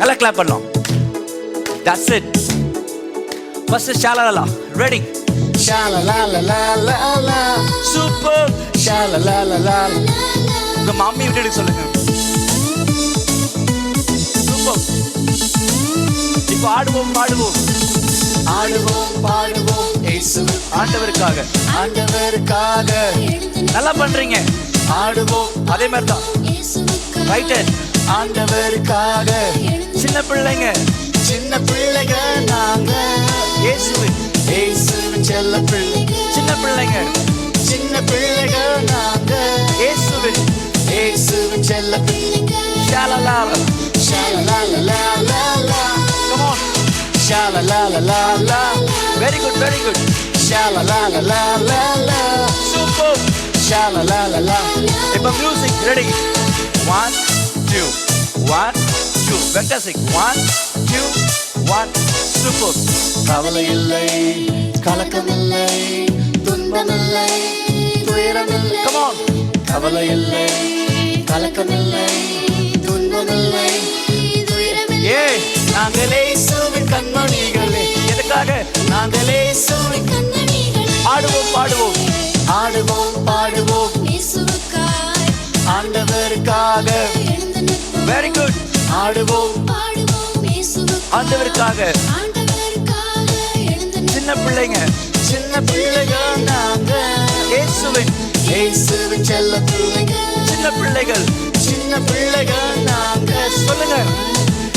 நல்லா கிளாப் பண்ணலாம் that's it first ஷாலலா ready Sha la la la la la la. Super Sha la la la la la. உங்க mummy விட்டு சொல்லுங்க. Super இப்போ ஆடுவோம் பாடுவோம். ஆடுவோம் பாடுவோம் ஆண்டவருக்காக. ஆண்டவருக்காக. நல்லா பண்றீங்க. ஆடுவோம். அதே மாதிரி தான் ரைட் ஆண்டவருக்காக. சின்ன பிள்ளைங்க. சின்ன பிள்ளைகள் நாங்க. இயேசுவின் இயேசுவின் செல்ல பிள்ளை. சின்ன பிள்ளைங்க. சின்ன பிள்ளைகள் நாங்க. இயேசுவின் இயேசுவின் செல்ல பிள்ளை. ஷாலலா la la la. Come on la la la. Very good very good la la la la. Super la la. இப்போ music ready one two one two வெங்கசிக் one two one super கவலை இல்லை கலக்கம் இல்லை துன்பம் இல்லை துயரம் இல்லை கம் ஆன் கவலை இல்லை கலக்கம் இல்லை துன்பம் இல்லை ஏ நாங்களே இயேசுவின் கண்மணிகளே. எதுக்காக? நாங்களே இயேசுவின் ஆடுவோம் பாடுவோம். ஆடுவோம் பாடுவோம். ஆண்டவருக்காக. வெரி குட் ஆடுவோம். ஆண்டவருக்காக. சின்ன பிள்ளைங்க சின்ன பிள்ளைகள் நாங்க இயேசுவின் இயேசுவின் செல்ல பிள்ளைகள். சின்ன பிள்ளைகள் சின்ன பிள்ளைகள் நாங்க சொல்லுங்க.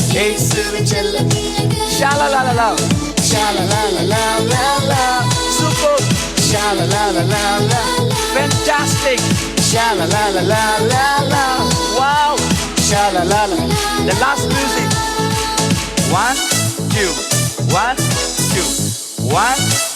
இயேசுவின் செல்ல ஷாலலாலலா. ஷாலலாலலாலா சூப்பர். ஷாலலாலலாலா. ஃபேன்டாஸ்டிக் ஷாலலாலலாலா. la la la. The last music. One, two, one, two, one.